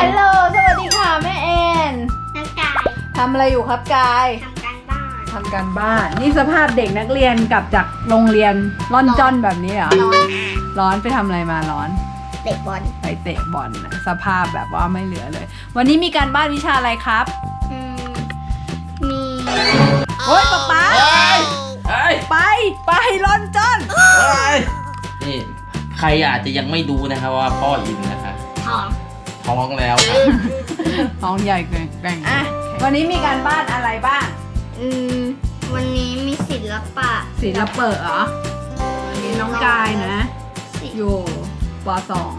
ฮัลโหล สวัสดีค่ะแม่แอนนักกายทำอะไรอยู่ครับกาย ทำการบ้านทำการบ้าน นี่สภาพเด็กนักเรียนกลับจากโรงเรียนร่อนจ้อนแบบนี้เหรอ นอนร้อนไปทำอะไรมาร้อน เตะบอลไปเตะบอลนะสภาพแบบว่าไม่เหลือเลย วันนี้มีการบ้านวิชาอะไรครับ อืมมีโอ๊ยป๊าป๊าเฮ้ยเฮ้ยไป ไปร่อนจ้อน เฮ้ยนี่ใครอาจจะยังไม่ดูนะครับว่าพ่ออินนะคะทอง ท้องแล้วค่ะ ท้องใหญ่แกร่งแกร่งอะวันนี้มีการบ้านอะไรบ้างอืมวันนี้มีศิลปะศิลปะเหรอวันนี้น้องกายนะ ศิลอยู่ปสอง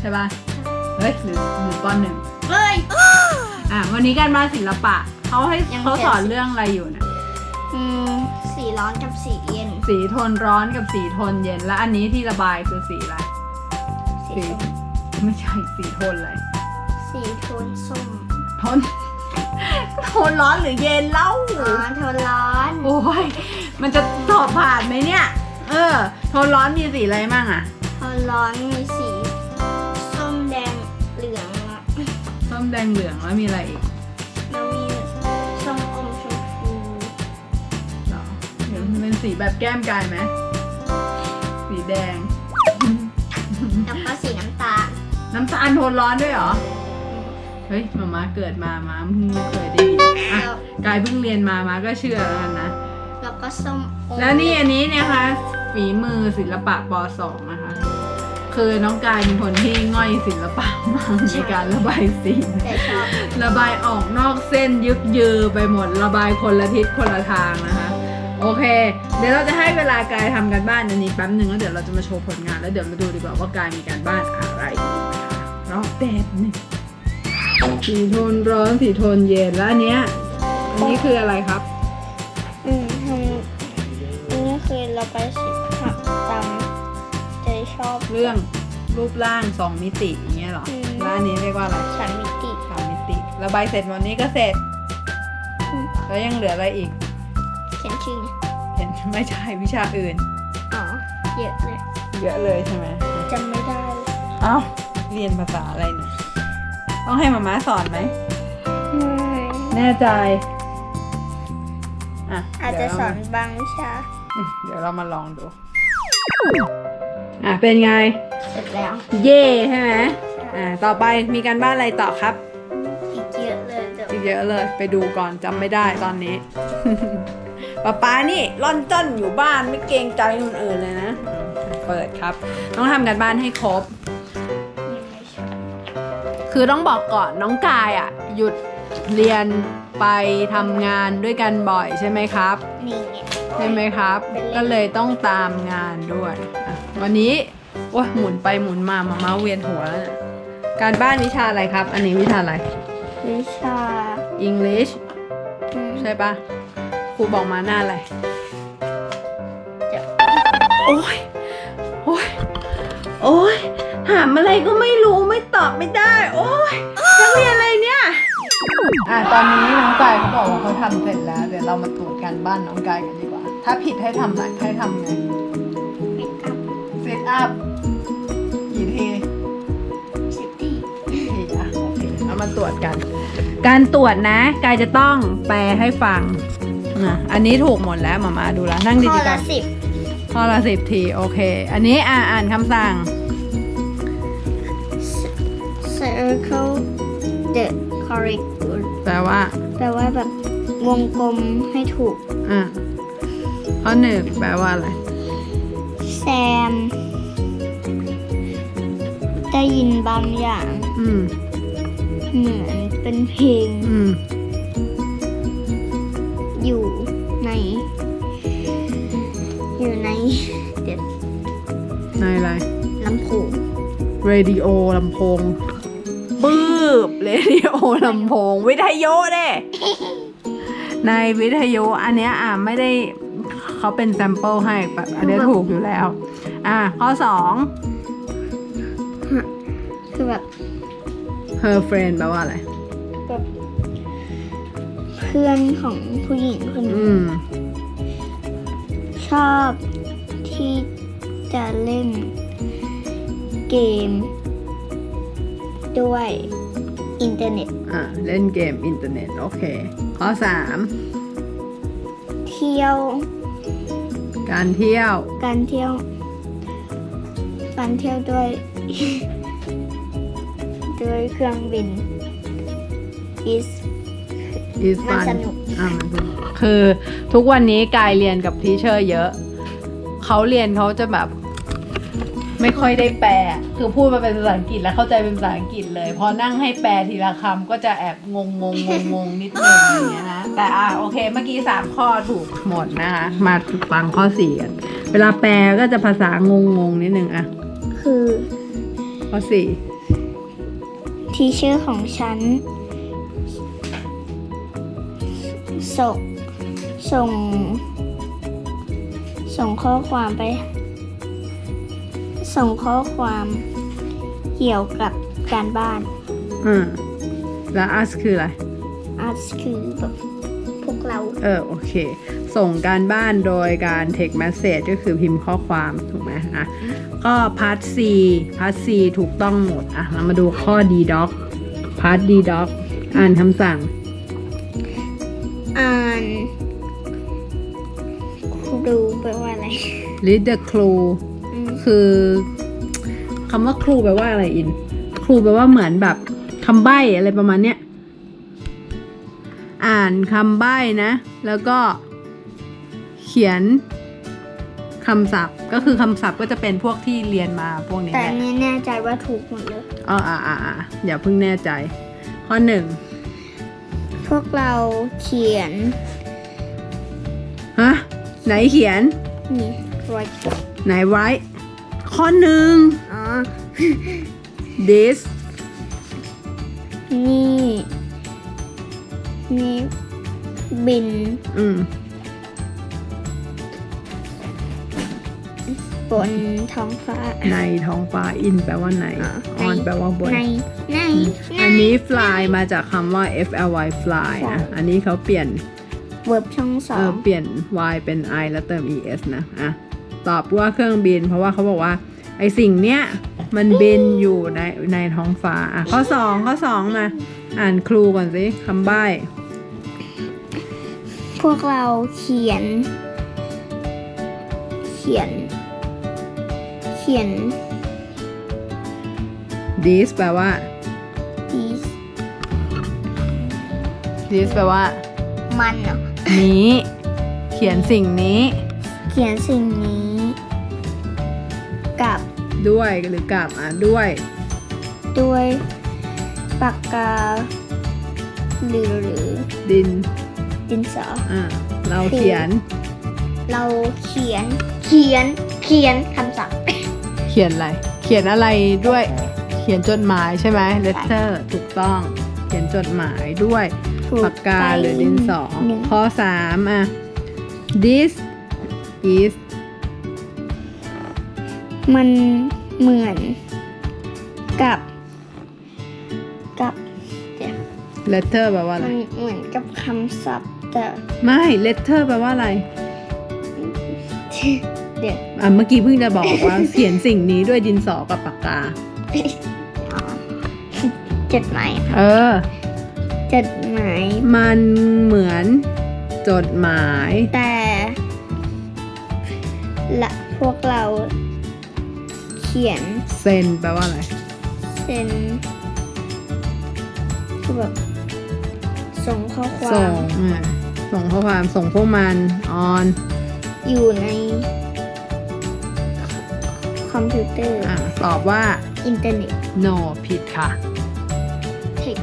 ใช่ป่ะเฮ้ยหรือหรือปหนึ่งเฮ้ย อะวันนี้การบ้านศิลปะเขาให้ยังเขาสอนเจ็ดสิบเรื่องอะไรอยู่นะอืมสีร้อนกับสีเย็น สีโทนร้อนกับสีโทนเย็นและอันนี้ที่ระบายคือสีอะไร สีสีส้ม ไม่ใช่สีโทนอะไรสีโทนส้มโทน โทนร้อนหรือเย็นเล่าอ๋อโทนร้อนโอ้ยมันจะสอบผ่านไหมเนี่ย เออ โทนร้อนมีสีอะไรมั่งอะโทนร้อนมีสีส้มแดงเหลืองอะส้มแดงเหลืองแล้วมีอะไรอีกแล้วมีส้มอมชมพูเหรอเดี๋ยวมันเป็นสีแบบแก้มกายไหมสีแดงแล้วก็สีน้ำตาล น้ำตาลโทนร้อนด้วยเหรอ เฮ้ยมาม่าเกิดมามาเพิ่งไม่เคยได้ยินอะแล้วกายเพิ่งเรียนมามาก็เชื่อแล้วกันนะ แล้วก็ส้มอมแล้วนี่อันนี้เนี่ยค่ะฝีมือศิลปะป .2 นะคะ คือน้องกายเป็นคนที่ง่อยศิลปะมากในการระบายสีแต่ชอบระบายออกนอกเส้นยึกยือไปหมด ระบายคนละทิศคนละทางนะคะ โอเค เดี๋ยวเราจะให้เวลากายทำกันบ้านอันนี้แป๊บหนึ่งแล้วเดี๋ยวเราจะมาโชว์ผลงานแล้วเดี๋ยวมาดูดีกว่าว่ากายมีการบ้านอะไร อีกนะคะรอบแดดหนึ่งสีโทนร้อนสีโทนเย็นแล้วอันเนี้ยอันนี้คืออะไรครับ อืมทำนี่คือเราไปสิผักตำจะชอบเรื่องรูปร่างสองมิติอย่างเงี้ยเหรออืมแล้วอันนี้เรียกว่าอะไรสามมิติสามมิติระบายเสร็จวันนี้ก็เสร็จอืมแล้วยังเหลืออะไรอีกเขียนชื่อไงเห็นไม่ใช่วิชาอื่น อ๋อ เยอะเลย เยอะเลยใช่ไหมจำไม่ได้ เอ้า เรียนภาษาอะไรเนี่ย ต้องให้มาม่าสอนไหม แน่ใจ อะอาจจะเดี๋ยวสเราอนบางวิชาอืมเดี๋ยวเรามาลองดู อะ เป็นไง เสร็จแล้ว เย่ใช่ไหมอ่า ต่อไปมีการบ้านอะไรต่อครับ อีกเยอะเลยเดี๋ยวอีกเยอะเลย ไปดูก่อนจำไม่ได้ตอนนี้ป๊าป๊านี่ร่อนจ้อนอยู่บ้านไม่เกรงใจคนอื่นเลยนะอืมเปิดครับ ต้องทำการบ้านให้ครบยังไม่ชอบ คือต้องบอกก่อนน้องกายอะ หยุดเรียนไปทำงานด้วยกันบ่อยใช่ไหมครับ นี่ไงใช่ไหมครับ ก็เลยต้องตามงานด้วยอะวันนี้โอ้ยหมุนไปหมุนมามาเมาเวียนหัวแล้วเนี่ยการบ้านวิชาอะไรครับ อันนี้วิชาอะไร วิชา English อืมใช่ปะครูบอกมาหน้าอะไรเดี๋ยวโอ้ยโอ้ยโอ้ย ถามอะไรก็ไม่รู้ไม่ตอบไม่ได้ โอ้ยนักเรียนอะไรเนี่ย อะตอนนี้น้องกายเขาบอกว่าเขาทำเสร็จแล้ว เดี๋ยวเรามาตรวจการบ้านน้องกายกันดีกว่า ถ้าผิดให้ทำอะไรให้ทำไงปิดอัพเซตอัพกี่ทีสิบทีทีอะโอเคเรามาตรวจกัน การตรวจนะ กายจะต้องแปลให้ฟังนะอันนี้ถูกหมดแล้วหมามาดูแลวนั่งข้ดีอๆกัละนสิบข้อละสิบที โอเค อันนี้อ่าอ่านคำสั่ง circle the correct word แปลว่า แปลว่าแบบวงกลมให้ถูก อะข้อหนึ่งแปลว่าอะไร แซม ได้ยินบางอย่าง อืม เหมือนเป็นเพลง อืม อยู่ใน อยู่ในเดี๋ยวในอะไรลำโพง เรดิโอลำโพงปื๊บ เรดิโอลำโพง วิทยุเด้ในวิทยุอันเนี้ยอะไม่ได้เขาเป็นแซมเปิลให้แบบอันเนี้ยถูกอยู่แล้ว อะข้อสองคือแบบ her friend แปลว่าอะไร แบบเพื่อนของผู้หญิงคนอืนี้มชอบที่จะเล่นเกม ด้วย อินเทอร์เน็ต อ่าเล่นเกมอินเทอร์เน็ต โอเค ข้อสามเที่ยว การเที่ยว การเที่ยว การเที่ยวด้วย ด้วยเครื่องบิน is is มัน fun สนุก อ่ามันสนุกคือทุกวันนี้กายเรียนกับทีเชอร์เยอะ เขาเรียนเขาจะแบบ ไม่ค่อยได้แปล คือพูดมาเป็นภาษาอังกฤษแล้วเข้าใจเป็นภาษาอังกฤษเลย พอนั่งให้แปลทีละคำก็จะแอบงงงงงงงนิดนึงอย่างเงี้ยนะ แต่อะโอเค เมื่อกี้สามข้อถูกหมดนะคะ มาฟังข้อสี่กัน เวลาแปลก็จะภาษางงงๆนิดนึงอะ คือ ข้อสี่ทีเชอร์ของฉันส่งส่ง ส่งข้อความไป ส่งข้อความเกี่ยวกับการบ้าน อืมแล้ว us คืออะไรอาร์ตคือแบบพวกเรา เออ โอเค ส่งการบ้านโดยการ text message ก็คือพิมพ์ข้อความ ถูกไหมอะ ก็พาร์ท C พาร์ท C ถูกต้องหมด อะ เรามาดูข้อ D doc พาร์ท D doc อ่านคำสั่ง อ่านครูแปลว่าอะไร read the clue อืม คือคำว่าครูแปลว่าอะไรอิน ครูแปลว่าเหมือนแบบคำใบ้อะไรประมาณเนี้ย อ่านคำใบ้นะ แล้วก็เขียนคำศัพท์ ก็คือคำศัพท์ก็จะเป็นพวกที่เรียนมาพวกนี้แต่แหอัละนนี้แน่ใจว่าถูกหมดเลย อ๋ออ่าอ่าอ่าอย่าเพิ่งแน่ใจ ข้อหนึ่งพวกเราเขียน ฮะไหนเขียน นี่รอยไหนไว้ ข้อหนึ่ง อ๋อ this นี่ นี่ บินอืมบนท้องฟ้า ในท้องฟ้า in แปลว่าไหนอ๋อ on ใน แปลว่าบนใน ในอันนี้ fly มาจากคำว่า f l y fly นะ อันนี้เขาเปลี่ยน เวิร์บช่องสอเออง เปลี่ยน y เป็น i แล้วเติม es นะ อะ ตอบว่าเครื่องบิน เพราะว่าเขาบอกว่าไอสิ่งเนี้ยมันบินอยู่ในในท้องฟ้าอะข้อสองข้อสองมาอ่านครูก่อนสิคำใบ้พวกเราเขียน เขียน เขียน this แปลว่า this this แปลว่า มันเหรอนี้ เขียนสิ่งนี้ เขียนสิ่งนี้กับ ด้วยหรือกับอะด้วย ด้วยปากกา หรือหรือดินดินสออะเราเขียน เราเขียนเขียนเขียนคำสั่งเขียนอะไร เขียนอะไรด้วย เขียนจดหมายใช่ไหม letter ถูกต้อง เขียนจดหมายด้วยถูกปากกาหรือดินสอหนึ่งข้อสามอะ this is มันเหมือนกับ กับเดี๋ยว letter แปลว่าอะไร มันเหมือนกับคำศัพท์แต่ไม่ letter แปลว่าอะไร เดี๋ยวอะเมื่อกี้เพิ่งจะบอกว่า เขียนสิ่งนี้ด้วยดินสอกับปากกา อ๋อจดหมายเออ จดหมายมันเหมือนจดหมาย แต่ละพวกเราเขียนเซ็นแปลว่าอะไร เซ็นคือแบบส่งข้อควาส่งมอะส่งข้อความส่งพวกมัน on อยู่ใน คอมพิวเตอร์อะตอบว่า อินเทอร์เน็ต no ผิดค่ะ เทค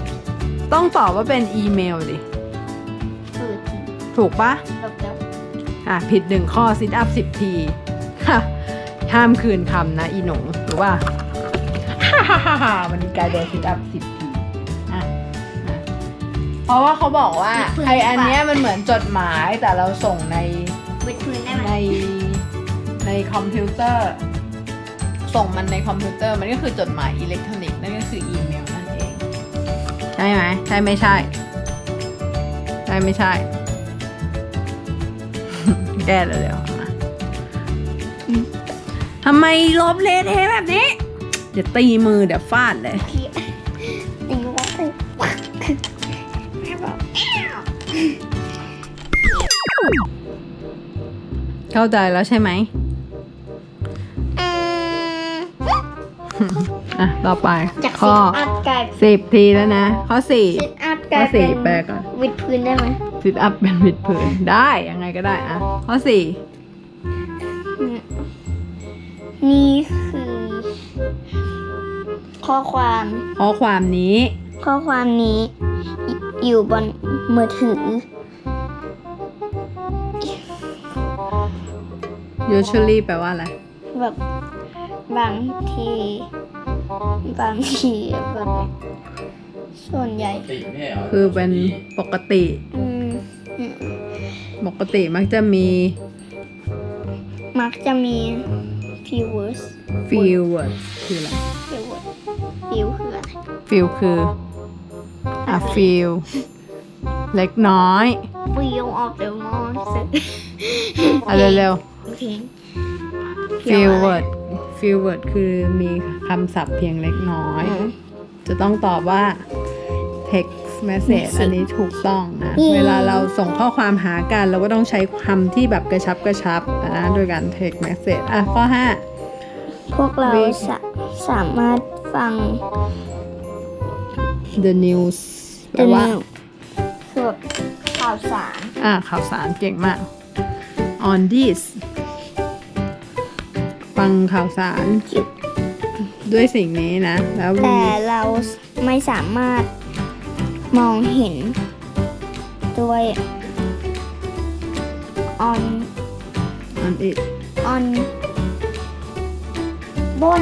ต้องตอบว่าเป็นอีเมลดิ เออจริงถูกปะแล้วแล้วอะ ผิดหนึ่งข้อซิทอัพสิบทีฮะ ห้ามคืนคำนะอีหนูหรือว่าฮ่าฮ่าฮ่าฮ่าวันนี้กลายโดนซิทอัพสิบทีอะอะเพราะว่าเขาบอกว่าไออันเนี้ยมันเหมือนจดหมายแต่เราส่งในวิดพื้นได้ไหมในในคอมพิวเตอร์ ส่งมันในคอมพิวเตอร์มันก็คือจดหมายอิเล็กทรอนิกส์นั่นก็คืออีเมลนั่นเองใช่ไหมใช่ไม่ใช่ใช่ไม่ใช่ แก้เลยเดี๋ยวๆมา ทำไมลบเละเทะแบบนี้ เดี๋ยวตีมือเดี๋ยวฟาดเลยเขียนแม่บอกเข้าใจแล้วใช่ไหมอืมอะ ต่อไป จากข้อซิทอัพกลายสิบทีแล้วนะ ข้อสี่ซิทอัพกข้ลาอยสี่เป็นแปลก่อนวิดพื้นได้ไหมซิทอัพเป็นวิดพื้นได้ยังไงก็ได้อะ ข้อสี่ นี่คือข้อความข้อความนี้ ข้อความนี้ออยู่บนมือถือ usually แปลว่าอะไร แบบบางที บางทีแบบส่วนใหญ่ติไม่ใช่หรคือเป็นปกติ อืมอืมปกติมักจะมี มักจะมี few words feel words คืออะไร few words few คืออะไร feel คือ อะ feel เล็กน้อย feel of the monster อะเร็วโอเคๆ feel word feel word คือมีคำศัพท์เพียงเล็กน้อยอืมจะต้องตอบว่า text message Message อันนี้ถูกต้องนะอืมเวลาเราส่งข้อความหากัน เราก็ต้องใช้คำที่แบบกระชับกระชับนะโดยการ text message อะ ข้อพวกเราวิสาสามารถฟัง5 the news แปล the ว่า news คือแบบข่าวสาร อะ ข่าวสารเก่งมาก on this ฟังข่าวสาร ด้วยสิ่งนี้นะ แล้วแต่เราไม่สามารถ มองเห็น ด้วย on on it on บน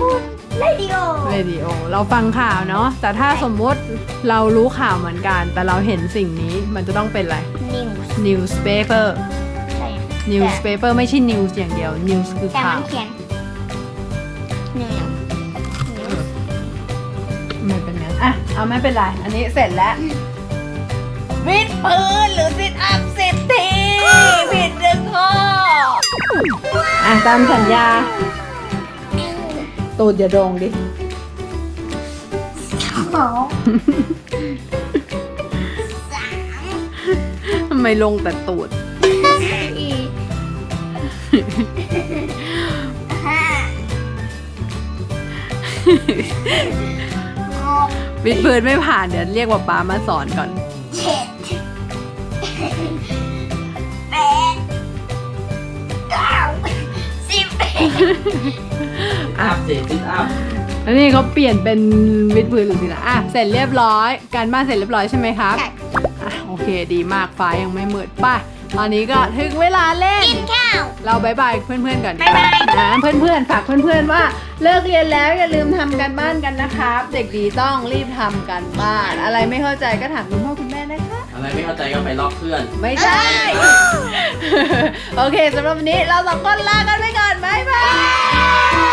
บนเรดิโอ radio เราฟังข่าวเนาะแต่ถ้าสมมุติเรารู้ข่าวเหมือนกัน แต่เราเห็นสิ่งนี้มันจะต้องเป็นอะไร นิว newspaper ใช่ newspaper ไม่ใช่ news อย่างเดียว news คือแต่ข่ามัวน เขียนนิ เอาไม่เป็นไร อันนี้เสร็จแล้ว วิดพื้นหรือซิทอัพสิบทีผิดหนึ่งข้ออะตามสัญญา ตูดอย่าโด่งดิ สองทำไมลงแต่ตูด สี่ห้าหก วิดพื้นไม่ผ่านเดี๋ยวเรียกว่าป้ามาสอนก่อน เจ็ดแปดเก้าสิบอัพสิติดอัพแล้วนี่เขาเปลี่ยนเป็นวิดพื้นหรือสินะอะเสร็จเรียบร้อย การบ้านเสร็จเรียบร้อยใช่ไหมครับใช่อะโอเคดีมากฟ้ายังไม่มืดป่ะ ตอนนี้ก็ถึงเวลาเล่น กินข้าว เราบายบายเพื่อนๆก่อนดีกบ๊ายบาย นะเพื่อนๆฝากเพื่อนๆว่าเลิกเรียนแล้วอย่าลืมทำกันบ้านกันนะครับ เด็กดีต้องรีบทำกันบ้าน อะไรไม่เข้าใจก็ถามคุณพ่อคุณแม่นะคะ อะไรไม่เข้าใจก็ไปลอกเพื่อน ไม่ใช่ โอเคสำหรับวันนี้เราสองคนลากันไปก่อน บ๊ายบาย